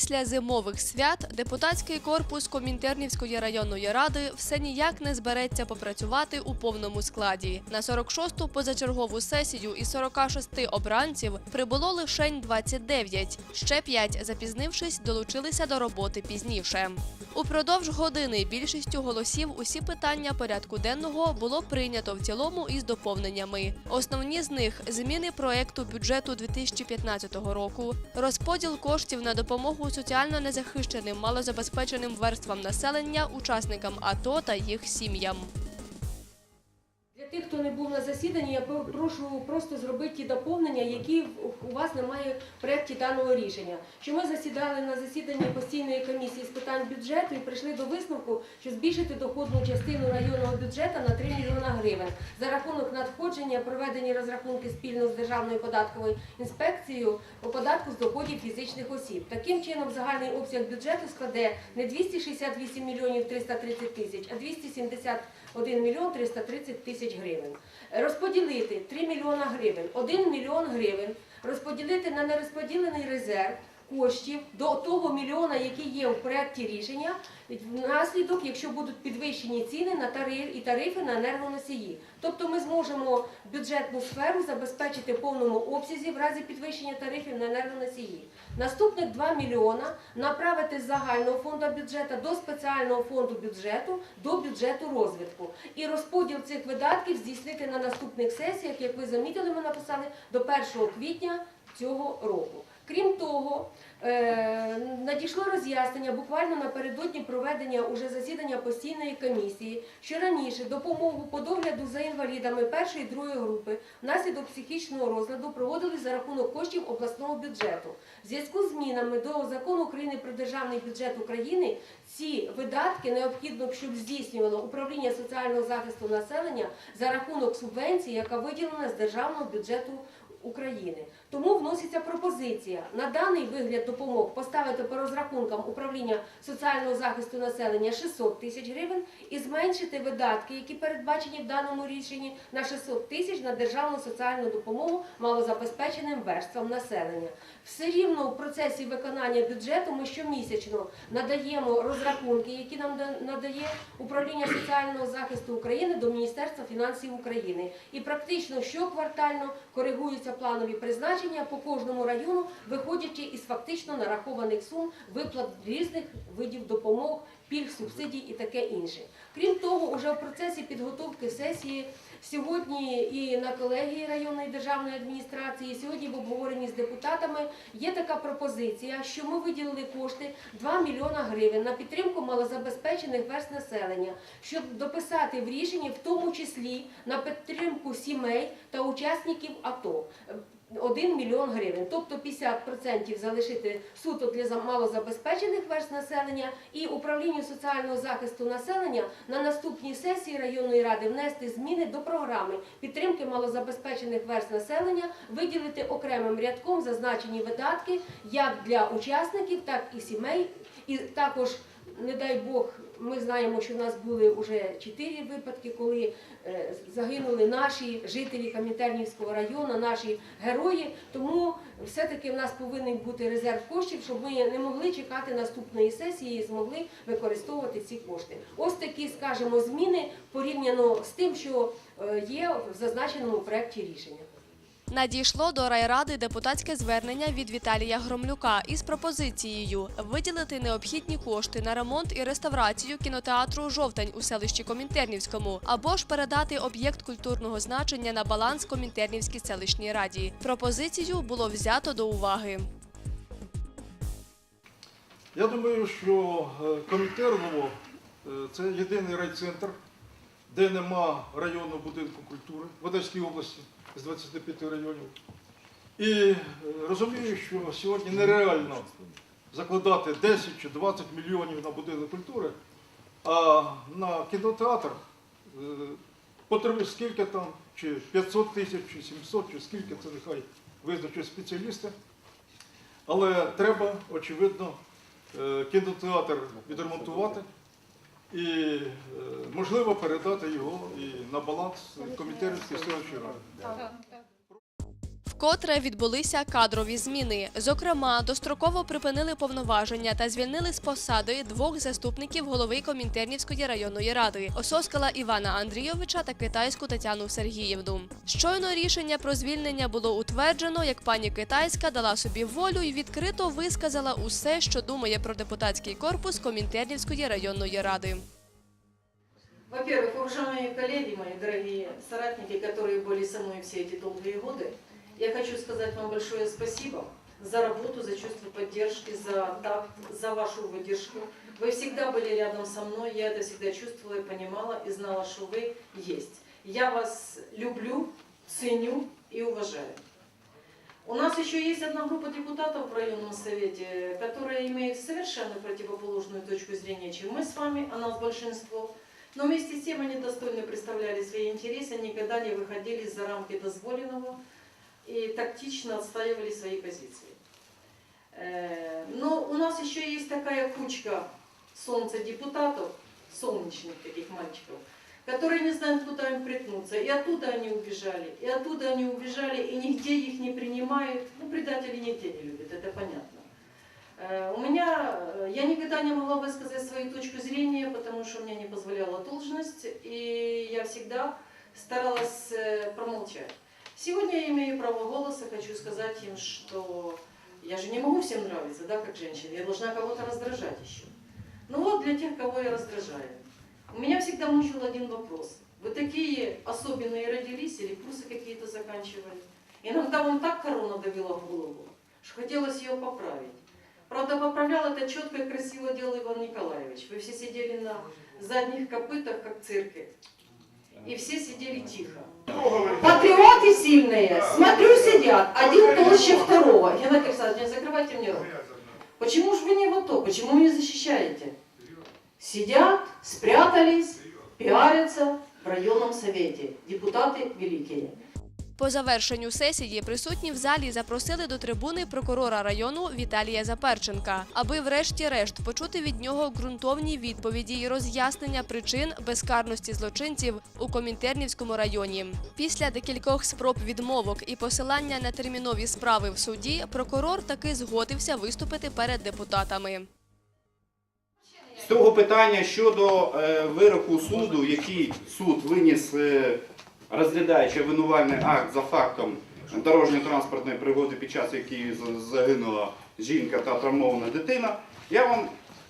Після зимових свят депутатський корпус Комінтернівської районної ради все ніяк не збереться попрацювати у повному складі. На 46-ту позачергову сесію із 46 обранців прибуло лишень 29. Ще 5, запізнившись, долучилися до роботи пізніше. Упродовж години більшістю голосів усі питання порядку денного було прийнято в цілому із доповненнями. Основні з них зміни проекту бюджету 2015 року, розподіл коштів на допомогу соціально незахищеним малозабезпеченим верствам населення, учасникам АТО та їх сім'ям. Тих, хто не був на засіданні, я прошу просто зробити ті доповнення, які у вас немає в проєкті даного рішення. Що ми засідали на засіданні постійної комісії з питань бюджету і прийшли до висновку, що збільшити доходну частину районного бюджету на 3 мільйона гривень за рахунок надходження, проведені розрахунки спільно з Державною податковою інспекцією по податку з доходів фізичних осіб. Таким чином, загальний обсяг бюджету складе не 268 мільйонів 330 тисяч, а 271 мільйон 330 тисяч гривень. Розподілити 3 мільйона гривень, 1 мільйон гривень розподілити на нерозподілений резерв коштів до того мільйона, який є в проєкті рішення, внаслідок, якщо будуть підвищені ціни на тариф і тарифи на енергоносії. Тобто ми зможемо бюджетну сферу забезпечити в повному обсязі в разі підвищення тарифів на енергоносії. Наступних 2 мільйона направити з загального фонду бюджету до спеціального фонду бюджету до бюджету розвитку. І розподіл цих видатків здійснити на наступних сесіях, як ви замітили, ми написали до 1 квітня цього року. Крім того, е, надійшло роз'яснення буквально напередодні проведення уже засідання постійної комісії, що раніше допомогу по догляду за інвалідами першої і другої групи внаслідок психічного розладу проводили за рахунок коштів обласного бюджету. В зв'язку з змінами до закону України про державний бюджет України ці видатки необхідно, щоб здійснювало управління соціального захисту населення за рахунок субвенції, яка виділена з державного бюджету України. Тому вноситься пропозиція на даний вигляд допомог поставити по розрахункам управління соціального захисту населення 600 тисяч гривень і зменшити видатки, які передбачені в даному рішенні, на 600 тисяч на державну соціальну допомогу малозабезпеченим верствам населення. Все рівно в процесі виконання бюджету ми щомісячно надаємо розрахунки, які нам надає управління соціального захисту України до Міністерства фінансів України. І практично щоквартально коригуються планові призначення по кожному району, виходячи із фактично нарахованих сум виплат різних видів допомог, пільг, субсидій і таке інше. Крім того, уже в процесі підготовки сесії сьогодні і на колегії районної державної адміністрації, сьогодні в обговоренні з депутатами є така пропозиція, що ми виділили кошти 2 мільйона гривень на підтримку малозабезпечених верст населення, щоб дописати в рішенні, в тому числі на підтримку сімей та учасників АТО. 1 мільйон гривень, тобто 50% залишити суто для за- малозабезпечених верст населення і управлінню соціального захисту населення на наступній сесії районної ради внести зміни до програми підтримки малозабезпечених верст населення, виділити окремим рядком зазначені видатки як для учасників, так і сімей, і також. Не дай Бог, ми знаємо, що в нас були вже чотири випадки, коли е, загинули наші жителі Кам'янтернівського району, наші герої. Тому все-таки в нас повинен бути резерв коштів, щоб ми не могли чекати наступної сесії і змогли використовувати ці кошти. Ось такі, скажімо, зміни порівняно з тим, що е, є в зазначеному проєкті рішення. Надійшло до райради депутатське звернення від Віталія Громлюка із пропозицією виділити необхідні кошти на ремонт і реставрацію кінотеатру Жовтень у селищі Комінтернівському або ж передати об'єкт культурного значення на баланс Комінтернівській селищній раді. Пропозицію було взято до уваги. Я думаю, що е, Комітерново е, це єдиний райцентр, де нема районного будинку культури в Одеській області з 25 районів. І е, розумію, що сьогодні нереально закладати 10 чи 20 мільйонів на будинок культури, а на кінотеатр е, потрібно скільки там, чи 500 тисяч, чи 700, чи скільки, це нехай визначать спеціалісти. Але треба, очевидно, е, кінотеатр відремонтувати і, е, можливо, передати його і на баланс комітету селищної ради. Вкотре відбулися кадрові зміни. Зокрема, достроково припинили повноваження та звільнили з посади двох заступників голови Комінтернівської районної ради Ососкала Івана Андрійовича та китайську Тетяну Сергіївну. Щойно рішення про звільнення було утверджено, як пані китайська дала собі волю і відкрито висказала усе, що думає про депутатський корпус Комінтернівської районної ради. Во-первых, уважаемые коллеги, мои дорогие соратники, которые были со мной все эти долгие годы, я хочу сказать вам большое спасибо за работу, за чувство поддержки, за такт, за вашу выдержку. Вы всегда были рядом со мной, я это всегда чувствовала и понимала, и знала, что вы есть. Я вас люблю, ценю и уважаю. У нас еще есть одна группа депутатов в районном совете, которая имеет совершенно противоположную точку зрения, чем мы с вами, а нас большинство. Но вместе с тем они достойно представляли свои интересы, никогда не выходили за рамки дозволенного и тактично отстаивали свои позиции. Э, Но у нас еще есть такая кучка солнца депутатов, солнечных таких мальчиков, которые не знают, куда им приткнуться. И оттуда они убежали, и оттуда они убежали, и нигде их не принимают. Ну, предатели нигде не любят, это понятно. Э, У меня, э, я никогда не могла высказать свою точку зрения, потому что мне не позволяла должность, и я всегда старалась промолчать. Сегодня я имею право голоса, хочу сказать им, что я же не могу всем нравиться, да, как женщина, я должна кого-то раздражать еще. Ну вот для тех, кого я раздражаю. У меня всегда мучил один вопрос. Вы такие особенные родились или курсы какие-то заканчивали? Иногда вам так корона давила в голову, что хотелось ее поправить. Правда, поправлял это четко и красиво делал Иван Николаевич. Вы все сидели на задних копытах, как цирке. И все сидели тихо. Патриоты сильные, смотрю, сидят, один толще второго. Геннадий Александрович, не закрывайте мне рот. Почему же вы не вот то? Почему не защищаете? Сидят, спрятались, пиарятся в районном совете. Депутаты великие. По завершенню сесії присутні в залі запросили до трибуни прокурора району Віталія Заперченка, аби врешті-решт почути від нього ґрунтовні відповіді і роз'яснення причин безкарності злочинців у Комінтернівському районі. Після декількох спроб відмовок і посилання на термінові справи в суді, прокурор таки згодився виступити перед депутатами. З того питання щодо е, вироку суду, який суд виніс, е, розглядаючи обвинувальний акт за фактом дорожньо-транспортної пригоди, під час якої загинула жінка та травмована дитина, я вам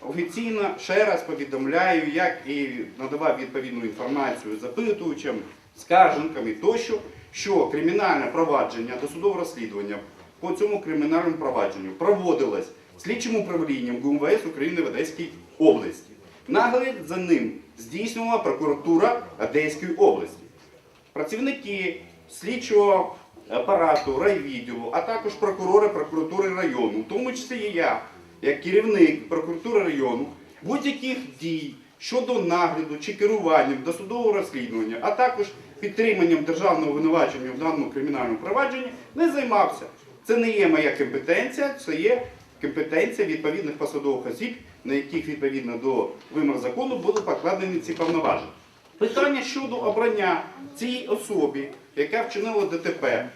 офіційно ще раз повідомляю, як і надавав відповідну інформацію запитуючим, скарженкам і тощо, що кримінальне провадження, досудове розслідування по цьому кримінальному провадженню проводилось слідчим управлінням ГУМВС України в Одеській області. Нагляд за ним здійснювала прокуратура Одеської області. Працівники слідчого апарату, райвідділу, а також прокурори прокуратури району, в тому числі і я, як керівник прокуратури району, будь-яких дій щодо нагляду чи керування досудового розслідування, а також підтриманням державного винувачення в даному кримінальному провадженні не займався. Це не є моя компетенція, це є компетенція відповідних посадових осіб, на яких відповідно до вимог закону були покладені ці повноваження. Питання щодо обрання цій особі, яка вчинила ДТП,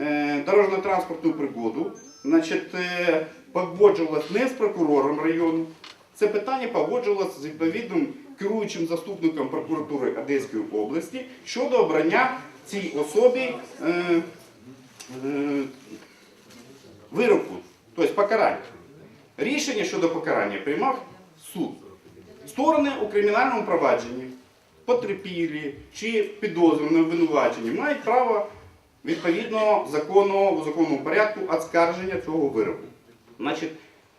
е, дорожньо-транспортну пригоду, значить, е, погоджувалось не з прокурором району. Це питання погоджувалося з відповідним керуючим заступником прокуратури Одеської області щодо обрання цій особі е, вироку, тобто покарання. Рішення щодо покарання приймав суд. Сторони у кримінальному провадженні, потерпілі чи підозрювані обвинувачені мають право відповідно закону, у законному порядку оскарження цього вироку. Значить,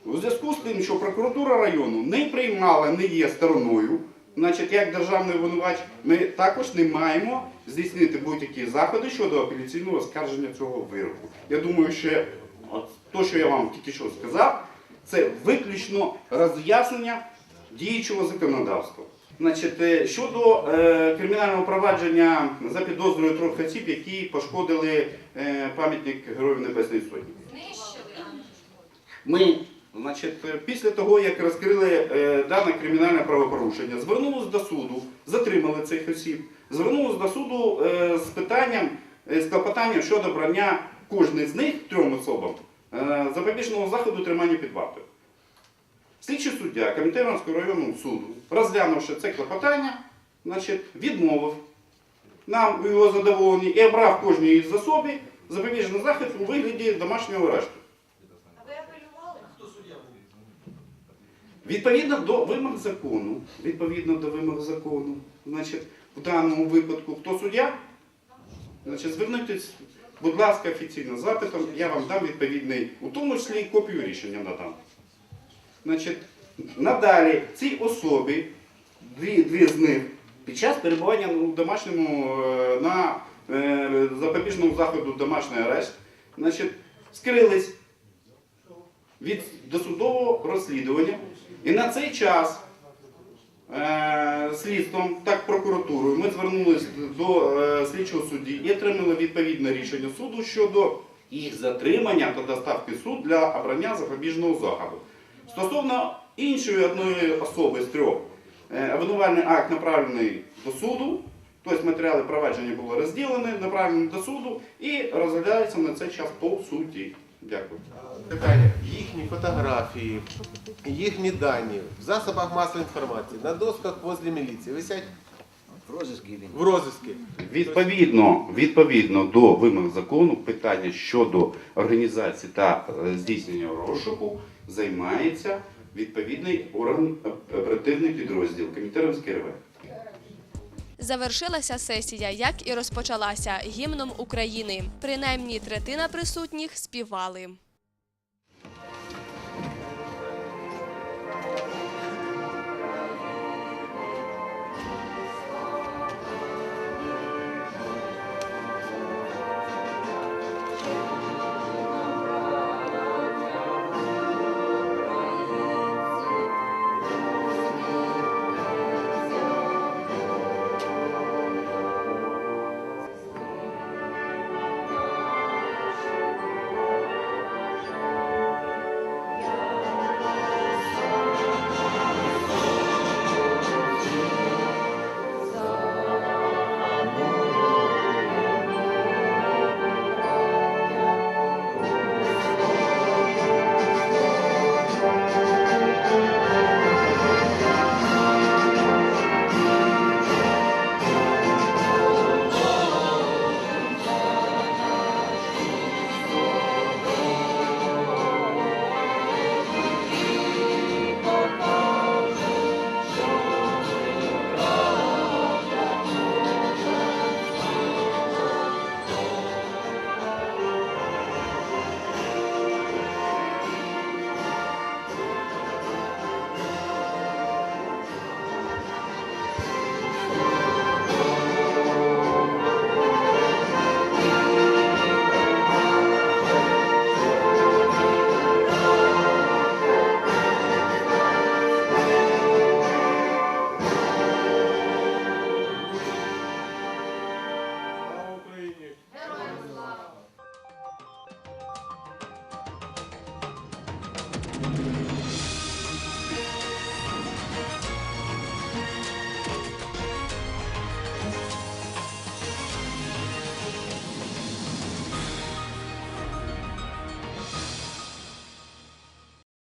у зв'язку з тим, що прокуратура району не приймала, не є стороною, значить, як державний обвинувач, ми також не маємо здійснити будь-які заходи щодо апеляційного оскарження цього вироку. Я думаю, що то, що я вам тільки що сказав, це виключно роз'яснення діючого законодавства. Значить, е, щодо е, кримінального провадження за підозрою трьох осіб, які пошкодили е, пам'ятник Героїв Небесної Сотні. Ми, значить, після того, як розкрили е, дане кримінальне правопорушення, звернулися до суду, затримали цих осіб, звернулися до суду е, з питанням, е, з клопотанням щодо обрання кожний з них трьом особам е, запобіжного заходу тримання під вартою. Слідчий суддя Комітетського районного суду, розглянувши це клопотання, значить, відмовив нам у його задоволенні і обрав кожній із особі запобіжний захід у вигляді домашнього арешту. Відповідно до вимог закону, відповідно до вимог закону, значить, в даному випадку, хто суддя, значить, звернутися, будь ласка, офіційно з запитом, я вам дам відповідний, у тому числі і копію рішення надам. Значить, надалі цій особі, дві, дві з них, під час перебування у домашньому е, на е, запобіжному заходу домашній арешт, значить, скрились від досудового розслідування. І на цей час е, слідством, так прокуратурою, ми звернулися до е, слідчого судді і отримали відповідне рішення суду щодо їх затримання та доставки суд для обрання запобіжного заходу. Стосовно іншої одної особи з трьох, е, обвинувальний акт направлений до суду, тобто матеріали провадження були розділені, направлені до суду і розглядається на цей час по суді. Дякую. Питання. Їхні фотографії, їхні дані в засобах масової інформації, на досках возле міліції висять В розиску. Відповідно, відповідно до вимог закону, питання щодо організації та е, здійснення розшуку займається відповідний орган е, оперативний підрозділ Комітерівський РВ. Завершилася сесія, як і розпочалася гімном України. Принаймні третина присутніх співали.